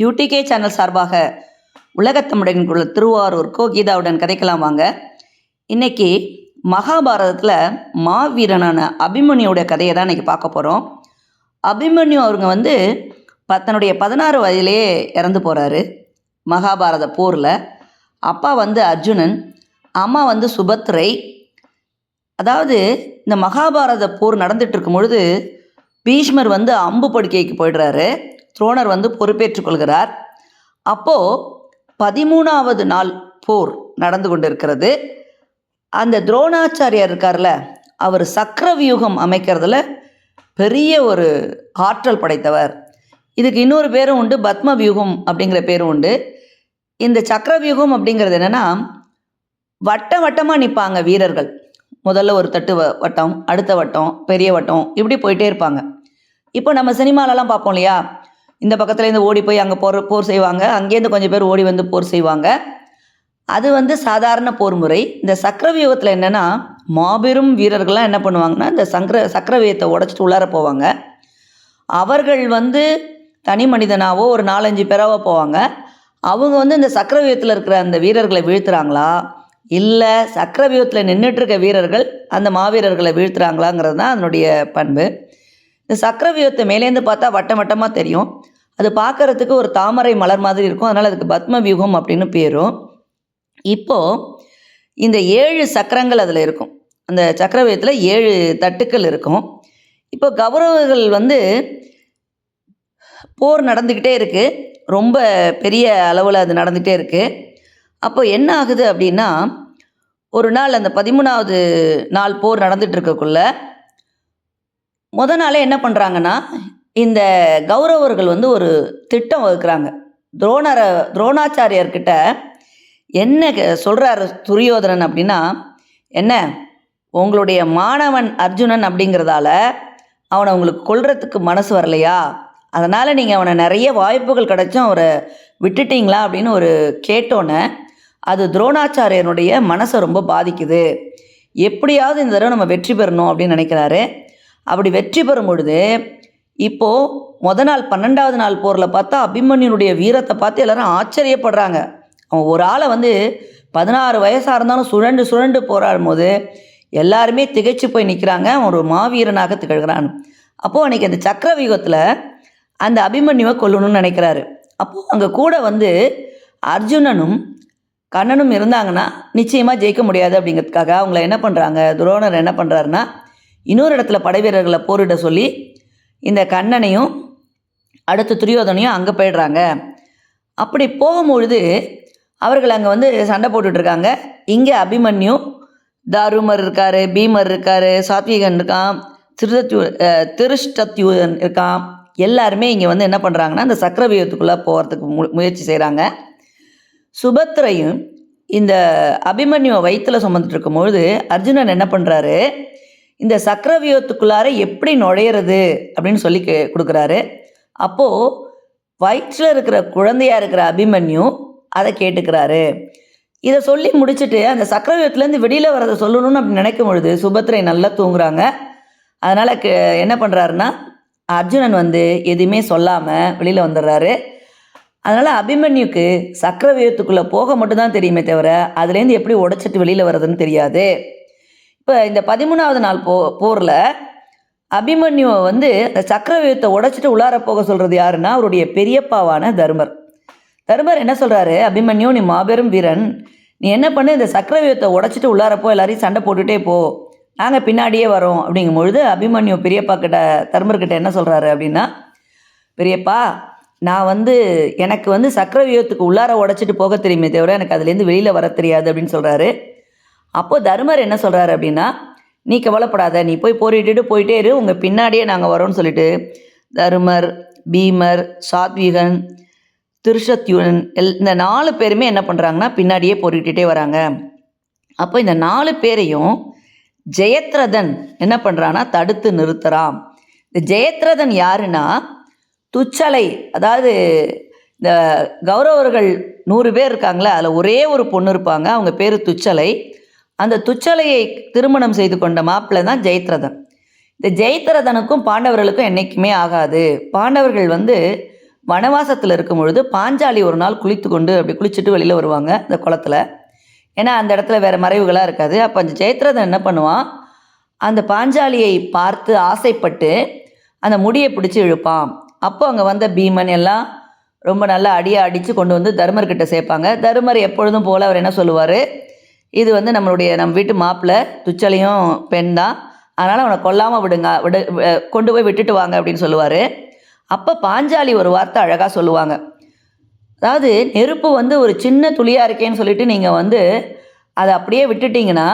UDK channel சார்பாக உலகத்தமிழன் குழு திருவாரூர் கோ கீதாவுடன் கதைக்கலாம் வாங்க. இன்னைக்கு மகாபாரதத்தில் மாவீரனான அபிமன்யுடைய கதையை தான் இன்றைக்கி பார்க்க போகிறோம் அபிமன்யு அவங்க வந்து ப- தன்னுடைய பதினாறு வயதிலேயே இறந்து போகிறாரு மகாபாரத போரில். அப்பா வந்து அர்ஜுனன் அம்மா வந்து சுபத்ரை. அதாவது இந்த மகாபாரத போர் நடந்துட்டு இருக்கும் பொழுது பீஷ்மர் வந்து அம்பு படுக்கைக்கு போயிடுறாரு. துரோணர் வந்து பொறுப்பேற்றுக் கொள்கிறார். அப்போது பதிமூணாவது நாள் போர் நடந்து கொண்டிருக்கிறது. அந்த துரோணாச்சாரியார் இருக்கார்ல அவர் சக்கரவியூகம் அமைக்கிறதுல பெரிய ஒரு ஆற்றல் படைத்தவர். இதுக்கு இன்னொரு பேரும் உண்டு பத்ம வியூகம் அப்படிங்கிற பேரும் உண்டு. இந்த சக்கரவியூகம் அப்படிங்கிறது என்னென்னா வட்ட வட்டமாக நிற்பாங்க வீரர்கள். முதல்ல ஒரு தட்டு வ- வட்டம் அடுத்த வட்டம் பெரிய வட்டம் இப்படி போயிட்டே இருப்பாங்க. இப்போ நம்ம சினிமாலெல்லாம் பார்ப்போம் இல்லையா? இந்த பக்கத்துலேருந்து ஓடி போய் அங்கே போர் போர் செய்வாங்க. அங்கேருந்து கொஞ்சம் பேர் ஓடி வந்து போர் செய்வாங்க. அது வந்து சாதாரண போர் முறை. இந்த சக்கரவியூகத்தில் என்னென்னா மாபெரும் வீரர்கள்லாம் என்ன பண்ணுவாங்கன்னா இந்த சக்கர சக்கரவியத்தை உடச்சிட்டு உள்ளார போவாங்க. அவர்கள் வந்து தனி மனிதனாவோ ஒரு நாலஞ்சு பேராவோ போவாங்க. அவங்க வந்து இந்த சக்கரவியூகத்தில் இருக்கிற அந்த வீரர்களை வீழ்த்துறாங்களா? இல்லை சக்கரவியூகத்தில் நின்றுட்டு இருக்க வீரர்கள் அந்த மாவீரர்களை வீழ்த்துறாங்களாங்கிறது தான் அதனுடைய பண்பு. இந்த சக்கரவியூகத்தை மேலேருந்து பார்த்தா வட்டம் வட்டமாக தெரியும். அது பார்க்கறதுக்கு ஒரு தாமரை மலர் மாதிரி இருக்கும். அதனால் அதுக்கு பத்ம வியூகம் அப்படின்னு பேரும். இப்போது இந்த ஏழு சக்கரங்கள் அதில் இருக்கும். அந்த சக்கரவியத்தில் ஏழு தட்டுக்கள் இருக்கும். இப்போ கௌரவர்கள் வந்து போர் நடந்துக்கிட்டே இருக்குது ரொம்ப பெரிய அளவில் அது நடந்துகிட்டே இருக்குது அப்போ என்ன ஆகுது அப்படின்னா ஒரு நாள் அந்த பதிமூணாவது நாள் போர் நடந்துகிட்டு இருக்கக்குள்ள முத நாளே என்ன பண்ணுறாங்கன்னா இந்த கௌரவர்கள் வந்து ஒரு திட்டம் வகுக்கிறாங்க. துரோணரை துரோணாச்சாரியர்கிட்ட என்ன சொல்கிறாரு துரியோதனன் அப்படின்னா என்ன உங்களுடைய மாணவன் அர்ஜுனன் அப்படிங்கிறதால அவனை உங்களுக்கு கொல்றதுக்கு மனசு வரலையா? அதனால் நீங்கள் அவனை நிறைய வாய்ப்புகள் கிடைச்சும் அவரை விட்டுட்டீங்களா அப்படின்னு ஒரு கேட்டோன்னே அது துரோணாச்சாரியனுடைய மனசை ரொம்ப பாதிக்குது. எப்படியாவது இந்த தடவை நம்ம வெற்றி பெறணும் அப்படின்னு நினைக்கிறாரு. அப்படி வெற்றி பெறும் பொழுது இப்போது முத நாள் பன்னெண்டாவது நாள் போரில் பார்த்தா அபிமன்யுனுடைய வீரத்தை பார்த்து எல்லாரும் ஆச்சரியப்படுறாங்க. அவன் ஒரு ஆளை வந்து பதினாறு வயசாக இருந்தாலும் சுழண்டு சுழண்டு போராடும் போது எல்லாருமே திகைச்சு போய் நிற்கிறாங்க அவன் ஒரு மாவீரனாக திகழ்கிறான். அப்போது அன்றைக்கி அந்த சக்கரவியூகத்தில் அந்த அபிமன்யுவை கொல்லணும்னு நினைக்கிறாரு. அப்போது அங்கே கூட வந்து அர்ஜுனனும் கண்ணனும் இருந்தாங்கன்னா நிச்சயமாக ஜெயிக்க முடியாது அப்படிங்கிறதுக்காக அவங்கள என்ன பண்ணுறாங்க துரோணர் என்ன பண்ணுறாருன்னா இன்னொரு இடத்துல படை வீரர்களை போரிட சொல்லி இந்த கண்ணனையும் அடுத்து துரியோதனையும் அங்கே போயிடுறாங்க. அப்படி போகும்பொழுது அவர்கள் அங்கே வந்து சண்டை போட்டுட்ருக்காங்க. இங்கே அபிமன்யு தாருமர் இருக்கார் பீமர் இருக்கார் சாத்விகன் இருக்கான் திருதத்யு திருஷ்டத்யூதன் இருக்கான். எல்லாருமே இங்கே வந்து என்ன பண்ணுறாங்கன்னா அந்த சக்கரவியூகத்துக்குள்ளே போகிறதுக்கு மு முயற்சி செய்கிறாங்க சுபத்ரையும் இந்த அபிமன்யுவை வயிற்றில் சுமந்துட்டு இருக்கும்பொழுது அர்ஜுனன் என்ன பண்ணுறாரு இந்த சக்கரவியூகத்துக்குள்ளார எப்படி நுழையிறது அப்படின்னு சொல்லி கே கொடுக்குறாரு. அப்போது வயிற்றில் இருக்கிற குழந்தையாக இருக்கிற அபிமன்யு அதை கேட்டுக்கிறாரு. இதை சொல்லி முடிச்சுட்டு அந்த சக்கரவியூகத்துலேருந்து வெளியில் வரதை சொல்லணும்னு அப்படி நினைக்கும் பொழுது சுபத்ரை நல்லா தூங்குறாங்க. அதனால் க என்ன பண்ணுறாருன்னா அர்ஜுனன் வந்து எதுவுமே சொல்லாமல் வெளியில் வந்துடுறாரு. அதனால் அபிமன்யுக்கு சக்கரவியூகத்துக்குள்ளே போக மட்டும்தான் தெரியுமே தவிர அதுலேருந்து எப்படி உடைச்சிட்டு வெளியில் வர்றதுன்னு தெரியாது. இப்போ இந்த பதிமூணாவது நாள் போ போரில் அபிமன்யுவை வந்து அந்த சக்கரவியூகத்தை உடைச்சிட்டு உள்ளார போக சொல்கிறது யாருன்னா அவருடைய பெரியப்பாவான தர்மர். தர்மர் என்ன சொல்கிறாரு அபிமன்யு நீ மாபெரும் வீரன். நீ என்ன பண்ணு? இந்த சக்கரவியூகத்தை உடைச்சிட்டு உள்ளாரப்போ எல்லாரையும் சண்டை போட்டுகிட்டே போ. நாங்கள் பின்னாடியே வரோம். அப்படிங்கும் பொழுது அபிமன்யு பெரியப்பா கிட்ட தர்மர்கிட்ட என்ன சொல்கிறாரு அப்படின்னா பெரியப்பா நான் வந்து எனக்கு வந்து சக்கரவியூகத்துக்கு உள்ளார உடைச்சிட்டு போக தெரியுமே தவிர எனக்கு அதுலேருந்து வெளியில் வர தெரியாது அப்படின்னு சொல்கிறாரு அப்போது தர்மர் என்ன சொல்கிறாரு அப்படின்னா நீ கவலைப்படாத நீ போய் போரிட்டுட்டு போயிட்டே இரு உங்கள் பின்னாடியே நாங்கள் வரோம்னு சொல்லிட்டு தருமர் பீமர் சாத்விகன் திருஷத்யுனன் எல் இந்த நாலு பேருமே என்ன பண்ணுறாங்கன்னா பின்னாடியே போரிட்டுட்டே வராங்க. அப்போ இந்த நாலு பேரையும் ஜெயத்ரதன் என்ன பண்ணுறான்னா தடுத்து நிறுத்துறான். இந்த ஜெயத்ரதன் யாருன்னா துச்சலை அதாவது இந்த கௌரவர்கள் நூறு பேர் இருக்காங்களே அதில் ஒரே ஒரு பொண்ணு இருப்பாங்க அவங்க பேர் துச்சலை. அந்த துச்சலையை திருமணம் செய்து கொண்ட மாப்பிள்ளை தான் ஜெயத்ரதன். இந்த ஜெயத்ரதனுக்கும் பாண்டவர்களுக்கும் என்றைக்குமே ஆகாது. பாண்டவர்கள் வந்து வனவாசத்தில் இருக்கும் பொழுது பாஞ்சாலி ஒரு நாள் குளித்து கொண்டு அப்படி குளிச்சுட்டு வெளியில் வருவாங்க அந்த குளத்துல. ஏன்னா அந்த இடத்துல வேறு மறைவுகளாக இருக்காது. அப்போ அந்த ஜெயத்ரதன் என்ன பண்ணுவான்? அந்த பாஞ்சாலியை பார்த்து ஆசைப்பட்டு அந்த முடியை பிடிச்சி இழுப்பான். அப்போ அங்கே வந்த பீமன் எல்லாம் ரொம்ப நல்லா அடியாக அடித்து கொண்டு வந்து தருமர்கிட்ட சேர்ப்பாங்க. தருமர் எப்பொழுதும் போல் அவர் என்ன சொல்லுவார்? இது வந்து நம்மளுடைய நம்ம வீட்டு மாப்பிள்ளை துச்சலையும் பெண் தான். அதனால் அவனை கொல்லாமல் விடுங்க விடு கொண்டு போய் விட்டுட்டு வாங்க அப்படின்னு சொல்லுவார். அப்போ பாஞ்சாலி ஒரு வார்த்தை அழகாக சொல்லுவாங்க. அதாவது நெருப்பு வந்து ஒரு சின்ன துளியாக இருக்கேன்னு சொல்லிட்டு நீங்கள் வந்து அதை அப்படியே விட்டுட்டீங்கன்னா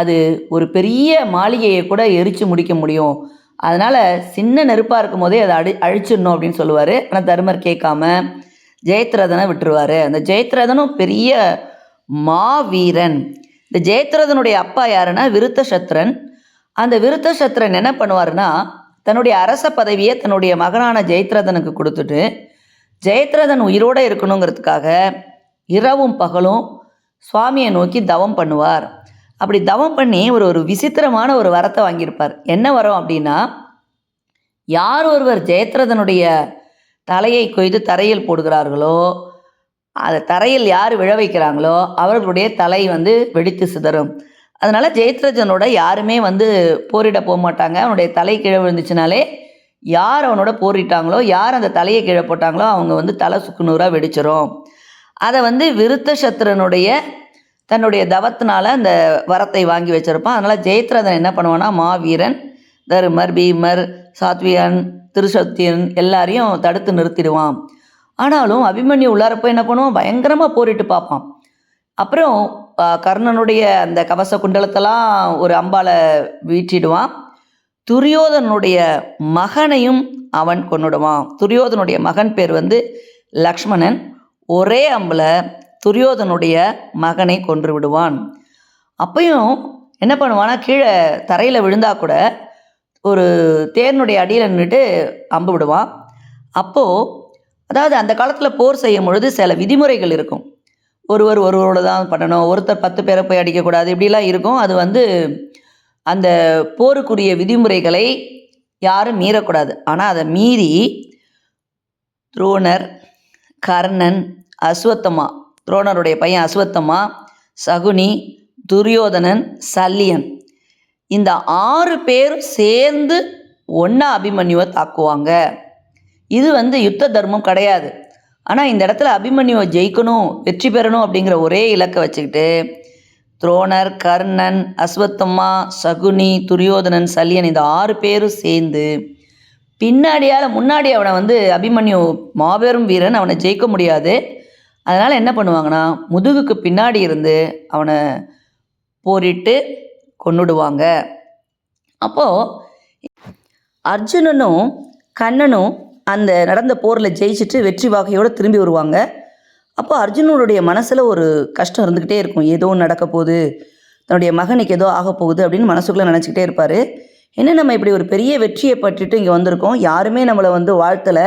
அது ஒரு பெரிய மாளிகையை கூட எரித்து முடிக்க முடியும். அதனால் சின்ன நெருப்பாக இருக்கும் போதே அதை அடி அழிச்சிடணும் அப்படின்னு சொல்லுவார். ஆனால் தர்மர் கேட்காம ஜெயத்ரதனை விட்டுருவார். அந்த ஜெயத்ரதனும் பெரிய மாவீரன். இந்த ஜெயத்ரதனுடைய அப்பா யாருன்னா விருத்தசத்ரன் அந்த விருத்தசத்ரன் என்ன பண்ணுவார்னா தன்னுடைய அரச பதவியை தன்னுடைய மகனான ஜெயத்ரதனுக்கு கொடுத்துட்டு ஜெயத்ரதன் உயிரோடு இருக்கணுங்கிறதுக்காக இரவும் பகலும் சுவாமியை நோக்கி தவம் பண்ணுவார். அப்படி தவம் பண்ணி ஒரு ஒரு விசித்திரமான ஒரு வரத்தை வாங்கியிருப்பார். என்ன வரம் அப்படின்னா யார் ஒருவர் ஜெயத்ரதனுடைய தலையை கொய்து தரையில் போடுகிறார்களோ அதை தரையில் யார் விழ வைக்கிறாங்களோ அவர்களுடைய தலை வந்து வெடித்து சிதறும். அதனால் ஜெயத்ரஜனோட யாருமே வந்து போரிட போக மாட்டாங்க. அவனுடைய தலை கீழே விழுந்துச்சுனாலே யார் அவனோட போரிட்டாங்களோ யார் அந்த தலையை கீழே போட்டாங்களோ அவங்க வந்து தலை சுக்குநூறாக வெடிச்சிரும். அதை வந்து விருத்த சத்ரனுடைய தன்னுடைய தவத்தினால அந்த வரத்தை வாங்கி வச்சிருப்பான். அதனால் ஜெயத்ரதன் என்ன பண்ணுவான்னா மாவீரன் தருமர் பீமர் சாத்வியன் திருசத்தியன் எல்லாரையும் தடுத்து நிறுத்திடுவான். ஆனாலும் அபிமன்யு உள்ளார போய் என்ன பண்ணுவான்? பயங்கரமாக போரிட்டு பார்ப்பான். அப்புறம் கர்ணனுடைய அந்த கவச குண்டலத்தெல்லாம் ஒரு அம்பால வீற்றிடுவான். துரியோதனுடைய மகனையும் அவன் கொண்டுடுவான் துரியோதனுடைய மகன் பேர் வந்து லக்ஷ்மணன். ஒரே அம்பில் துரியோதனுடைய மகனை கொன்று விடுவான். அப்பையும் என்ன பண்ணுவான்னா கீழே தரையில் விழுந்தா கூட ஒரு தேர்னுடைய அடியில் நின்றுட்டு அம்பு விடுவான். அப்போது அதாவது அந்த காலத்தில் போர் செய்யும் பொழுது சில விதிமுறைகள் இருக்கும். ஒருவர் ஒருவரோட தான் பண்ணணும். ஒருத்தர் பத்து பேரை போய் அடிக்கக்கூடாது இப்படிலாம் இருக்கும். அது வந்து அந்த போருக்குரிய விதிமுறைகளை யாரும் மீறக்கூடாது. ஆனால் அதை மீறி துரோணர் கர்ணன் அஸ்வத்தமா துரோணருடைய பையன் அஸ்வத்தமா சகுனி துரியோதனன் சல்லியன் இந்த ஆறு பேரும் சேர்ந்து ஒன்றா அபிமன்யுவை தாக்குவாங்க. இது வந்து யுத்த தர்மம் கிடையாது. ஆனால் இந்த இடத்துல அபிமன்யுவை ஜெயிக்கணும் வெற்றி பெறணும் அப்படிங்கிற ஒரே இலக்கை வச்சுக்கிட்டு துரோணர் கர்ணன் அஸ்வத்தம்மா சகுனி துரியோதனன் சல்யன் இந்த ஆறு பேரும் சேர்ந்து பின்னாடியால் முன்னாடி அவனை வந்து அபிமன்யு மாபெரும் வீரன் அவனை ஜெயிக்க முடியாது. அதனால் என்ன பண்ணுவாங்கன்னா முதுகுக்கு பின்னாடி இருந்து அவனை போரிட்டு கொண்டுடுவாங்க அப்போது அர்ஜுனனும் கண்ணனும் அந்த நடந்த போரில் ஜெயிச்சுட்டு வெற்றி வாகையோடு திரும்பி வருவாங்க. அப்போ அர்ஜுனனுடைய மனசில் ஒரு கஷ்டம் இருந்துக்கிட்டே இருக்கும். ஏதோ நடக்க போகுது. தன்னுடைய மகனுக்கு ஏதோ ஆக போகுது அப்படின்னு மனசுக்குள்ளே நினச்சிக்கிட்டே இருப்பார். என்ன நம்ம இப்படி ஒரு பெரிய வெற்றியை பற்றிட்டு இங்கே வந்திருக்கோம்? யாருமே நம்மளை வந்து வாழ்த்தலை.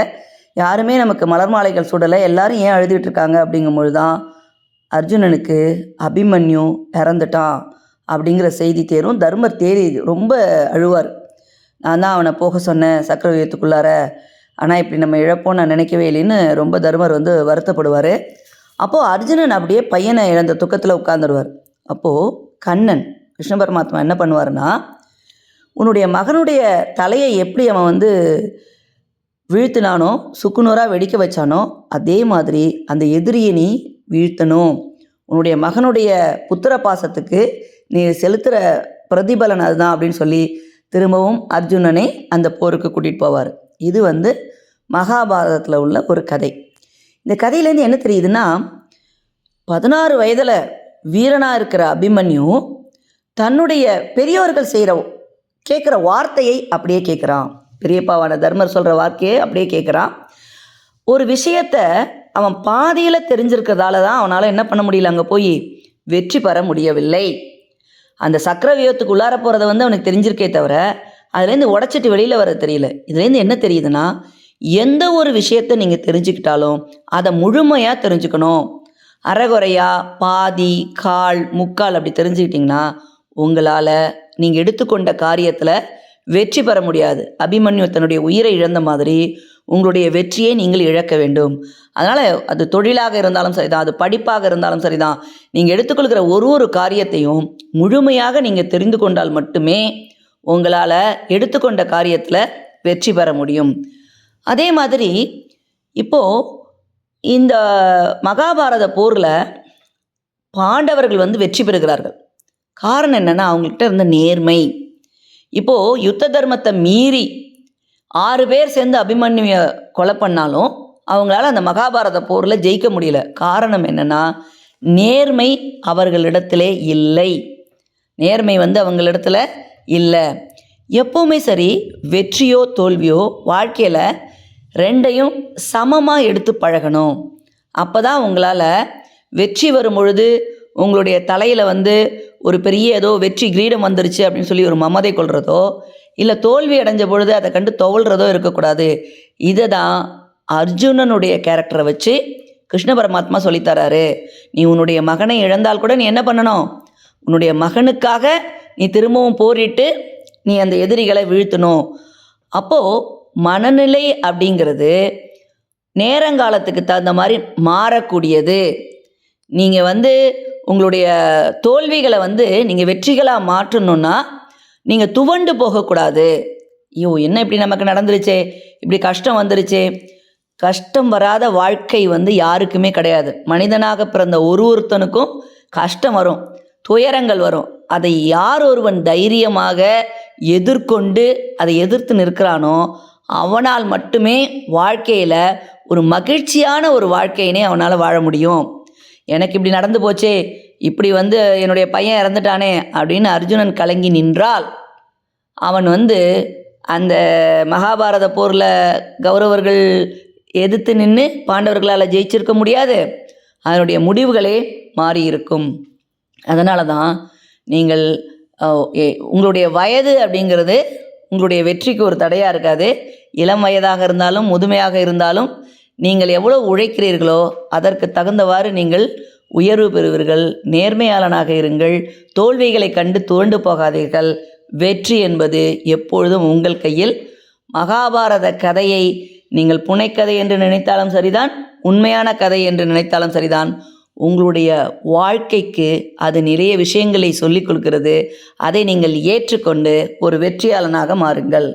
யாருமே நமக்கு மலர் மாலைகள் சுடலை. எல்லாரும் ஏன் அழுதுகிட்டு இருக்காங்க அப்படிங்கும்பொழுது தான் அர்ஜுனனுக்கு அபிமன்யு இறந்துட்டான் அப்படிங்கிற செய்தி தேரும். தர்மர் தேரி ரொம்ப அழுவார். நான் தான் அவனை போக சொன்னேன் சக்கரவியத்துக்குள்ளார ஆனால் இப்படி நம்ம இழப்போம் நான் நினைக்கவே இல்லைன்னு ரொம்ப தர்மர் வந்து வருத்தப்படுவார். அப்போது அர்ஜுனன் அப்படியே பையனை இழந்த துக்கத்தில் உட்காந்துருவார் அப்போது கண்ணன் கிருஷ்ண பரமாத்மா என்ன பண்ணுவார்னா உன்னுடைய மகனுடைய தலையை எப்படி அவன் வந்து வீழ்த்தினானோ சுக்குநூறாக வெடிக்க வச்சானோ அதே மாதிரி அந்த எதிரியை நீ வீழ்த்தணும். உன்னுடைய மகனுடைய புத்திர பாசத்துக்கு நீ செலுத்துகிற பிரதிபலன் அதுதான் அப்படின்னு சொல்லி திரும்பவும் அர்ஜுனனை அந்த போருக்கு கூட்டிகிட்டு போவார். இது வந்து மகாபாரதத்தில் உள்ள ஒரு கதை. இந்த கதையிலேருந்து என்ன தெரியுதுன்னா பதினாறு வயதில் வீரனாக இருக்கிற அபிமன்யு தன்னுடைய பெரியோர்கள் செய்கிற கேட்குற வார்த்தையை அப்படியே கேட்குறான் பெரியப்பாவான தர்மர் சொல்கிற வார்த்தையை அப்படியே கேட்குறான் ஒரு விஷயத்த அவன் பாதியில் தெரிஞ்சிருக்கிறதால தான் அவனால் என்ன பண்ண முடியல அங்கே போய் வெற்றி பெற முடியவில்லை. அந்த சக்கரவியூகத்துக்கு உள்ளார போகிறத வந்து அவனுக்கு தெரிஞ்சிருக்கே தவிர அதுலேருந்து உடச்சிட்டு வெளியில் வர தெரியல. இதுலேருந்து என்ன தெரியுதுன்னா எந்த ஒரு விஷயத்தை நீங்கள் தெரிஞ்சுக்கிட்டாலும் அதை முழுமையாக தெரிஞ்சுக்கணும். அறகுறையா பாதி கால் முக்கால் அப்படி தெரிஞ்சுக்கிட்டிங்கன்னா உங்களால் நீங்கள் எடுத்துக்கொண்ட காரியத்தில் வெற்றி பெற முடியாது. அபிமன்யு தன்னுடைய உயிரை இழந்த மாதிரி உங்களுடைய வெற்றியை நீங்கள் இழக்க வேண்டும். அதனால் அது தொழிலாக இருந்தாலும் சரிதான் அது படிப்பாக இருந்தாலும் சரிதான். நீங்கள் எடுத்துக்கொள்கிற ஒரு ஒரு காரியத்தையும் முழுமையாக நீங்கள் தெரிந்து கொண்டால் மட்டுமே உங்களால் எடுத்துக்கொண்ட காரியத்தில் வெற்றி பெற முடியும். அதே மாதிரி இப்போது இந்த மகாபாரத போரில் பாண்டவர்கள் வந்து வெற்றி பெறுகிறார்கள். காரணம் என்னென்னா அவங்கள்ட்ட இருந்த நேர்மை. இப்போது யுத்த தர்மத்தை மீறி ஆறு பேர் சேர்ந்து அபிமன்யுவை கொலை பண்ணாலும் அவங்களால அந்த மகாபாரத போரில் ஜெயிக்க முடியல. காரணம் என்னென்னா நேர்மை அவர்களிடத்திலே இல்லை. நேர்மை வந்து அவங்களிடத்துல இல்லை. எப்போவுமே சரி வெற்றியோ தோல்வியோ வாழ்க்கையில் ரெண்டையும் சமமாக எடுத்து பழகணும். அப்போ தான் உங்களால் வெற்றி வரும் பொழுது உங்களுடைய தலையில் வந்து ஒரு பெரிய ஏதோ வெற்றி கிரீடம் வந்துருச்சு அப்படின்னு சொல்லி ஒரு மமதை கொள்கிறதோ இல்லை தோல்வி அடைஞ்ச பொழுது அதை கண்டு துவல்றதோ இருக்கக்கூடாது. இதை தான் அர்ஜுனனுடைய கேரக்டரை வச்சு கிருஷ்ண பரமாத்மா சொல்லித்தராரு நீ உன்னுடைய மகனை இழந்தால் கூட நீ என்ன பண்ணணும்? உன்னுடைய மகனுக்காக நீ திரும்பவும் போரிட்டு நீ அந்த எதிரிகளை வீழ்த்தணும். அப்போது மனநிலை அப்படிங்கிறது நேரங்காலத்துக்கு தகுந்த மாதிரி மாறக்கூடியது. நீங்கள் வந்து உங்களுடைய தோல்விகளை வந்து நீங்கள் வெற்றிகளாக மாற்றணும்னா நீங்கள் துவண்டு போகக்கூடாது. ஐயோ என்ன இப்படி நமக்கு நடந்துருச்சே? இப்படி கஷ்டம் வந்துருச்சே? கஷ்டம் வராத வாழ்க்கை வந்து யாருக்குமே கிடையாது. மனிதனாக பிறந்த ஒரு ஒருத்தனுக்கும் கஷ்டம் வரும். துயரங்கள் வரும். அதை யார் ஒருவன் தைரியமாக எதிர்கொண்டு அதை எதிர்த்து நிற்கிறானோ அவனால் மட்டுமே வாழ்க்கையில் ஒரு மகிழ்ச்சியான ஒரு வாழ்க்கையினே அவனால் வாழ முடியும். எனக்கு இப்படி நடந்து போச்சே இப்படி வந்து என்னுடைய பையன் இறந்துட்டானே அப்படின்னு அர்ஜுனன் கலங்கி நின்றால் அவன் வந்து அந்த மகாபாரத போரில் கௌரவர்கள் எதிர்த்து நின்று பாண்டவர்களால் ஜெயிச்சிருக்க முடியாது. அதனுடைய முடிவுகளே மாறி இருக்கும் அதனால தான் நீங்கள் உங்களுடைய வயது அப்படிங்கிறது உங்களுடைய வெற்றிக்கு ஒரு தடையாக இருக்காது. இளம் வயதாக இருந்தாலும் முதுமையாக இருந்தாலும் நீங்கள் எவ்வளோ உழைக்கிறீர்களோ அதற்கு தகுந்தவாறு நீங்கள் உயர்வு பெறுவீர்கள். நேர்மையாளனாக இருங்கள். தோல்விகளை கண்டு துவண்டு போகாதீர்கள். வெற்றி என்பது எப்பொழுதும் உங்கள் கையில். மகாபாரத கதையை நீங்கள் புனைக்கதை என்று நினைத்தாலும் சரிதான். உண்மையான கதை என்று நினைத்தாலும் சரிதான். உங்களுடைய வாழ்க்கைக்கு அது நிறைய விஷயங்களை சொல்லிக் கொடுக்கிறது. அதை நீங்கள் ஏற்றுக்கொண்டு ஒரு வெற்றியாளனாக மாறுங்கள்.